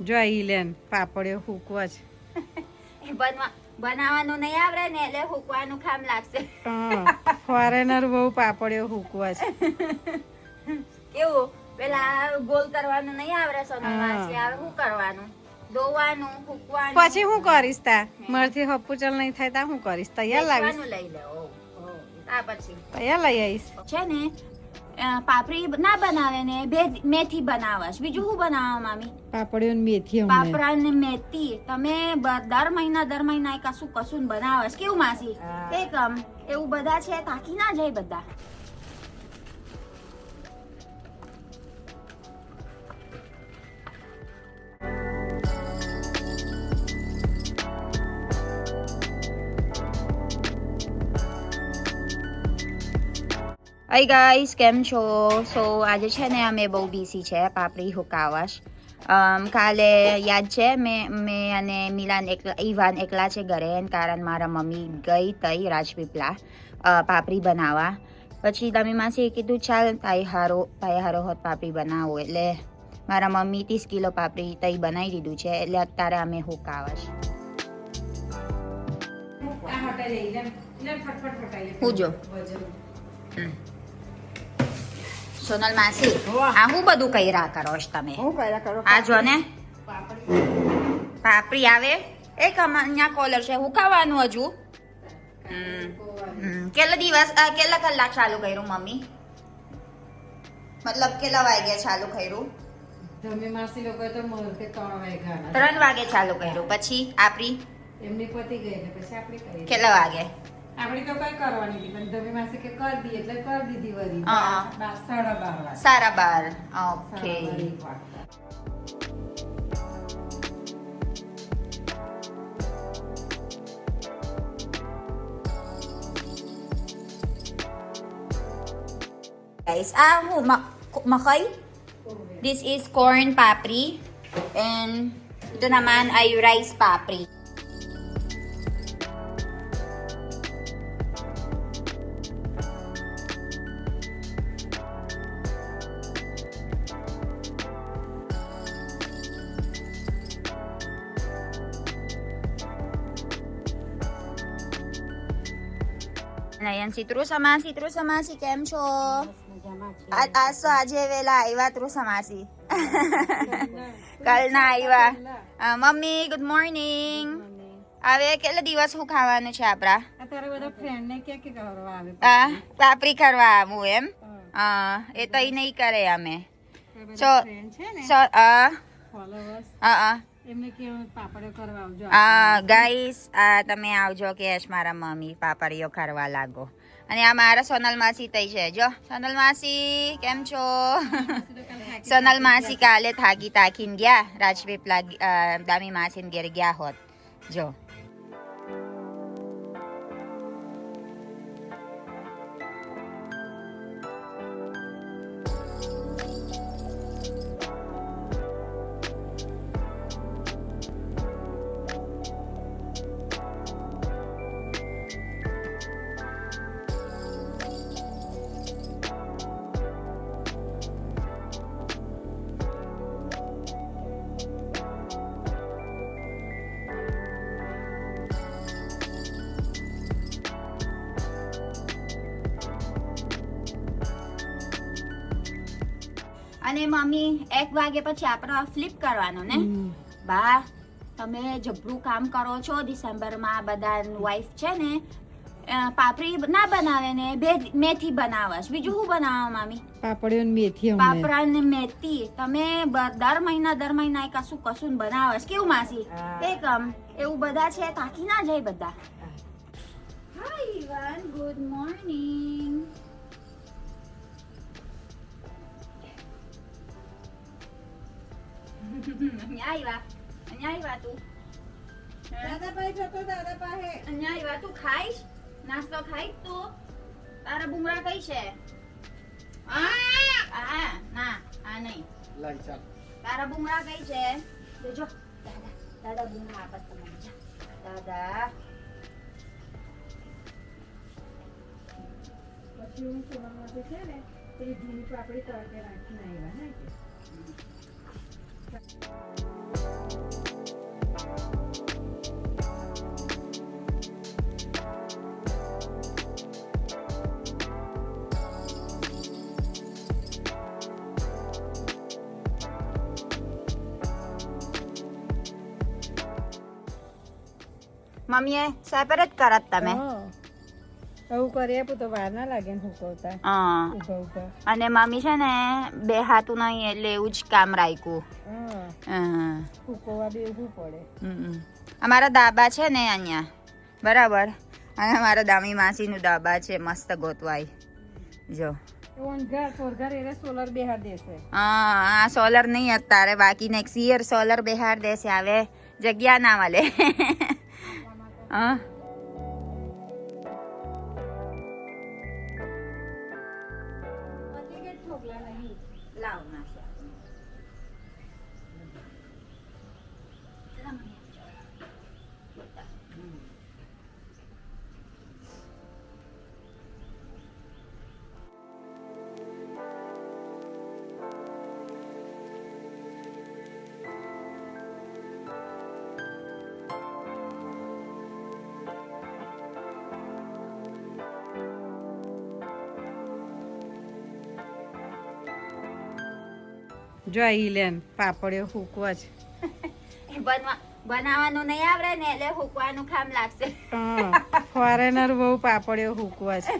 જો ઈલેન પાપડીઓ હૂકવા છે. બનાવવાનું નહીં આવડે ને એટલે હૂકવાનું કામ લાગશે. ફોરેનર બહુ પાપડીઓ હૂકવા છે. કેવું? પેલા ગોલ કરવાનું નહીં આવડે સોનલ આવે શું કરવાનું? દોવાનું હૂકવાનું પછી હું કરીશ તા. મારથી હપુચલ નહીં થાય તા હું કરીશ. તૈયાર લાવીશ. લઈ લે આ પછી. તૈયાર લઈ આવીશ. છે ને પાપડી ના બનાવે ને મેથી બનાવશ. બીજું શું બનાવવા મામી? પાપડીઓ ને મેથી પાપડા ને મેથી. તમે દર મહિના દર મહિના કશું કશું બનાવશ. કેવું માસી? એકમ એવું બધા છે? તાકી ના જાય બધા? હાય ગાઈસ કેમ છો? સો આજે છે ને અમે બહુ બિઝી છે પાપડી હુકાવાશ. કાલે યાદ છે મેં મેં અને મિલાન એકલા ઈવાન એકલા છે ઘરે એન કારણ મારા મમ્મી ગઈ તઈ રાજપીપળા પાપડી બનાવવા. પછી તમે માસીએ કીધું ચાલ તાઈ હારો તાઈ હારો હોત પાપડી બનાવો એટલે મારા મમ્મી ત્રીસ કિલો પાપડી તઈ બનાવી દીધું છે એટલે અત્યારે અમે હુકાવાશ. હું જો. સોનલ માસી આ હું બધું કર્યા કરો છો તમે. હું કર્યા કરો? આ જો ને. પાપડી. આવે. એક અહીંયા કોલર છે. હું ખાવાનું હજુ? હમ. હમ. કેટલા દિવસ કેટલા કલાક ચાલુ કર્યું મમ્મી? મતલબ કેટલા વાગ્યા ચાલુ કર્યું? તમે માસી લોકો તો મોરતે ત્રણ વાગે ચાલુ કર્યું. પછી આપણી એમની પતી ગઈ પછી આપણે કેટલા વાગે? આપણે તો કઈ કરવાની હતી પણ તમે માસી કે કરી દી એટલે કરી દીધી વળી હા. બાર સાડા બાર વાગે સારા બાર ઓકે સાડા બાર એક વાગતા guys ah હું ma- makay this is corn papri. And ito naman ay rice papri. Si Trusama, si Trusama, કેમ છો? આ આ તો આજે વેલા આવ્યા ત્રુસમાસી કાલના આવ્યા મમ્મી ગુડ મોર્નિંગ હવે કેટલા દિવસ શું ખાવાનું છે આપણા કે કરવા આવું એમ. એ તો એ નહીં કરે અમે. આ ગાઈસ તમે આવજો કેશ મારા મમ્મી પાપડીઓ કરવા લાગો. અને આ મારા સોનલ માસી તઈ છે. જો સોનલ માસી કેમ છો? સોનલ માસી કાલે થાકી તાકીને ગયા રાજપીપલા દામી માસીને ઘેર ગયા હોત. જો. અને મમ્મી એક વાગે પછી આપણો ફ્લિપ કરવાનો ને? બા તમે જબરું કામ કરો છો ડિસેમ્બરમાં બધા વાઈફ છે ને પાપડી ના બનાવે ને બે મેથી બનાવશ બીજું શું બનાવો મામી પાપડીઓ મેથી પાપડા ને મેથી. તમે દર મહિના દર મહિના કશું કશું બનાવશ કેવું માસી? એકમ એવું બધા છે? તાકી ના જાય બધા? હાય ઇવાન ગુડ મોર્નિંગ અહીંયા આવ્યા અહીંયા આવ્યા તું. દાદાભાઈ જતો દાદા પાસે અહીંયા આવ્યા તું ખાઈશ? નાસ્તો ખાઈશ તું? તારા બુમરા કઈ છે? આ! ના આ નહીં. લાઈ ચાલ. તારા બુમરા કઈ છે? જોજો દાદા દાદા બુમરા આપત તમને જા. દાદા. પછી હું સોનામાંથી છે ને પેલી જૂની પાપડી તડકે રાખીને આવ્યા ને Mami, saya berat karat tame. Oh. અને મમ્મી છે ને બે હાથું નહીં એટલે એવું જ કામ રાખ્યું. અમારા દાબા છે ને અહીંયા. બરાબર. અને અમારા દામી માસીનું દાબા છે મસ્ત ગોતવાય. જો. હા આ સોલર નહીં અત્યારે બાકી નેક્સ્ટ યર સોલર બિહાર દેશે આવે જગ્યા ના મળે. હા. જો ઈલેન લેન પાપડીઓ હુકવા છે. બનાવવાનું નહીં આવડે ને એટલે હૂકવાનું કામ લાગશે. ફોરેનર બહુ પાપડીઓ હુકવા છે.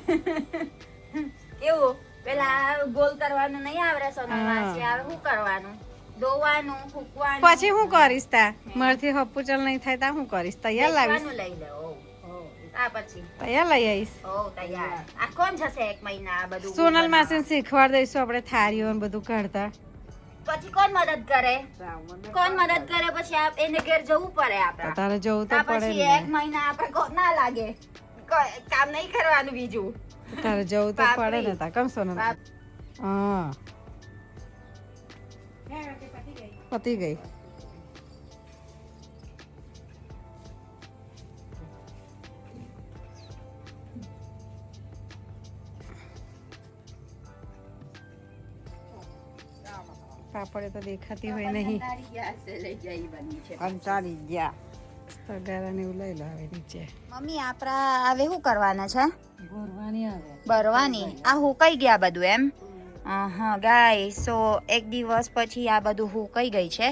કેવું પેલા ગોલ કરવાનું નહીં આવડે સોનલ હા. આવે શું કરવાનું? દોવાનું હૂકવાનું પછી શું કરીશ તા? મારથી હપુચલ નહીં થાય તા શું કરીશ? તૈયાર લાવીશ? લઈ લે આ તૈયાર લઈ આવીશ? તૈયાર. આ કોણ જશે એક મહિના સોનલ માસી શીખવાડ દઈશું આપણે થારીઓ બધું કાઢતા પછી કોણ મદદ કરે? કોણ મદદ કરે. પછી આપ એને ઘેર જવું પડે આપણે? તારે જવું તો પડે પછી એક મહિના આપણે કો- ના લાગે. કામ નહીં કરવાનું બીજું. તારે જવું તો પડે ને તા કમ બાપ- હા. પતી ગઈ. પાપડે તો દેખાતી હોય નહીં. કંટાળી ગયા એવું લઈ નીચે. મમ્મી આપણા આવે શું કરવાના છે? ગોરવાની આવે. ભરવાની આ હુકાઈ ગયા બધું એમ? હા ગાય સો એક દિવસ પછી આ બધું હુકાઈ ગઈ છે.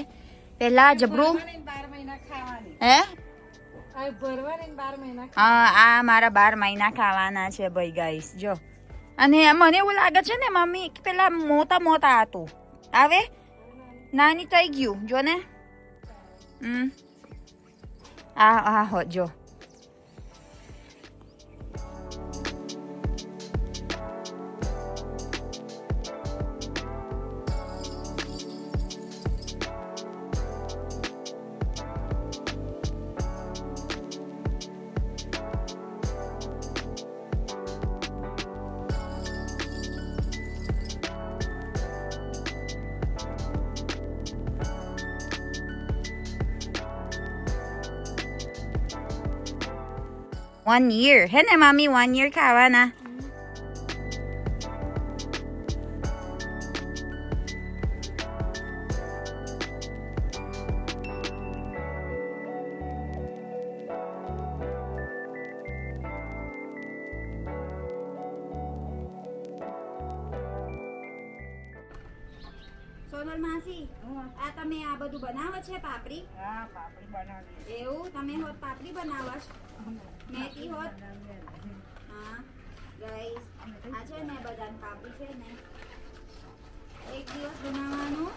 પેલા જબરું બાર મહિના ખાવાની. હે? આ બાર આ મારા બાર મહિના ખાવાના છે ભાઈ ગાઈસ જો. અને મને એવું લાગે છે ને મમ્મી કે પેલા મોટા મોટા હતું. આવે? નાની થઈ ગયું જો ને. હમ. આ હો જો. વન યર હે ને મમ્મી વન યર ખાવાના સોનલ માસી આ તમે આ બધું બનાવો છે પાપડી હા પાપડી બનાવી એવું તમે હોત પાપડી બનાવો છો મેથી હોત? હા. ગાઈસ આ છે ને બદામ કાપી છે ને. એક દિવસ બનાવવાનું,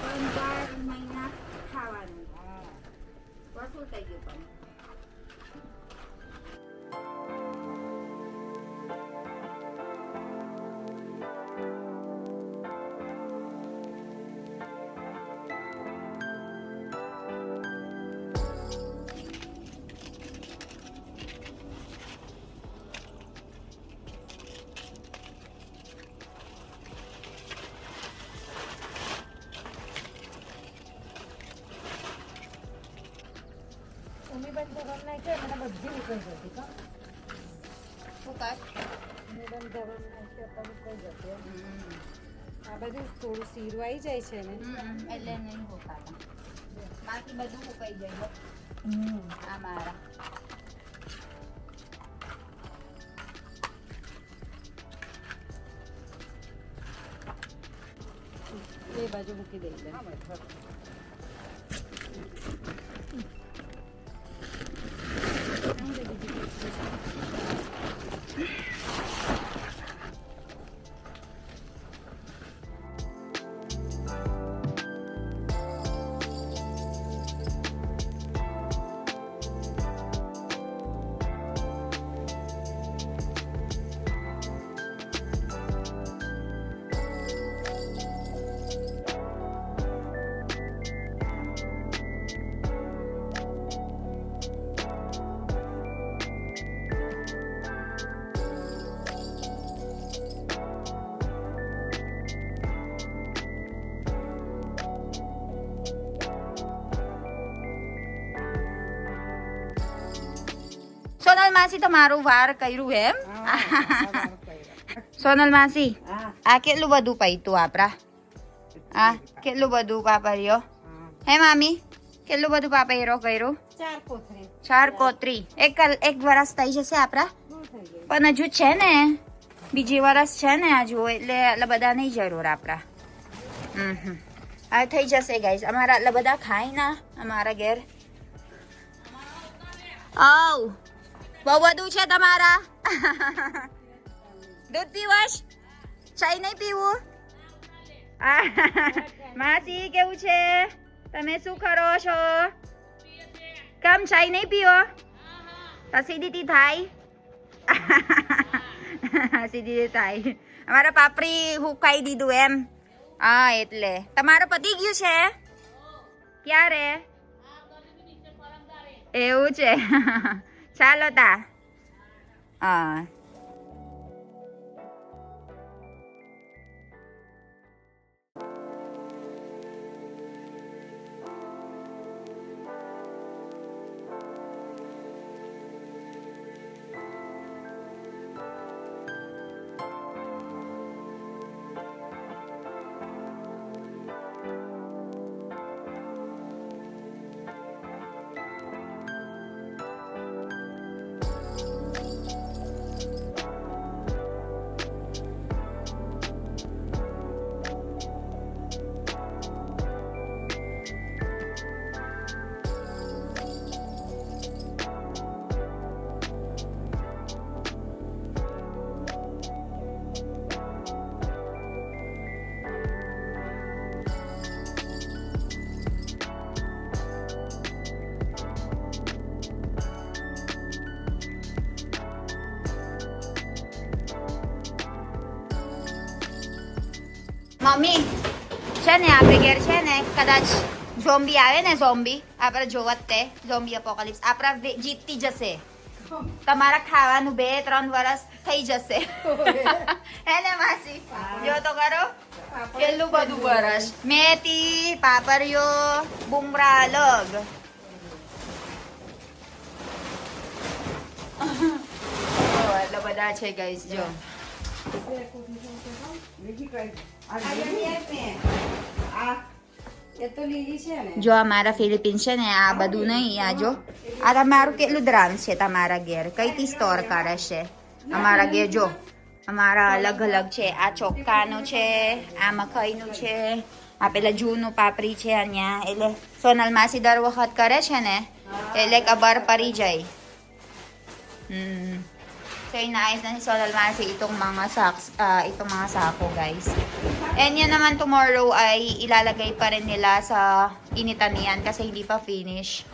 પણ બાર મહિના ખાવાનું. વસૂલ થઈ ગયું પણ. આ બધું થોડું સીરું જાય છે ને એટલે નહીં હોતા બાકી બધું ઉકાઈ જાય આ મારા એ બાજુ મૂકી દઈ દે. સોનલ તો મારું વાર કર્યું એમ. સોનલ માસી આ કેટલું બધું પૈતું આપણા આ કેટલું બધું પાપર્યો હા. મામી કેટલું બધું પાપેરો કર્યું? ચાર કોતરી એક એક વરસ થઈ જશે આપણા પણ હજુ છે ને. બીજી વરસ છે ને હજુ એટલે આટલા બધા નહીં જરૂર આપણા હમ હમ. આ થઈ જશે ગાઈસ અમારા આટલા બધા ખાય ના અમારા ઘેર. આવ. બહુ બધું છે તમારા. દૂધ પીવશ ચાઈ નહીં પીવું? માસી, કેવું છે? તમે શું કરો છો? કેમ ચાઈ નહીં પીવો અસિડિટી થાય. અસિડિટી થાય. અમારા પાપડી હુકાઈ દીધું એમ. હા, એટલે. તમારો પતી ગયું છે? ક્યારે? એવું છે. ચાલો તા મમ્મી છે ને આપણે ઘેર છે ને કદાચ ઝોમ્બી આવે ને ઝોમ્બી આપણે જોવત તે ઝોમ્બી અપોકલિપ્સ આપણા જીતતી જશે. તમારા ખાવાનું બે ત્રણ વર્ષ થઈ જશે. હે ને માસી? જો તો કરો. કેટલું બધું વરસ. મેથી પાપરિયો બુમરા અલગ. બધા છે ગાઈસ જો. કઈ આ મારા છે ને? આ એ તો લીલી છે ને જો આ બધું નહીં, આ જો. આ તમારું કેટલું દ્રામ છે તમારા ઘેર? કઈથી સ્ટોર કરે છે? અમારા ઘેર જો, અમારા અલગ અલગ છે. આ ચોક્કાનું છે, આ મખાઈનું છે, આ પેલા જૂનું પાપરી છે અહીંયા. એટલે સોનલ માસી દર વખત કરે છે ને, એટલે ખબર પડી જાય. Hmm. So, inaayos na ni Sonal Masi itong mga sacks, ah, itong mga sako, guys. And yan naman tomorrow ay ilalagay pa rin nila sa initan niyan kasi hindi pa finish.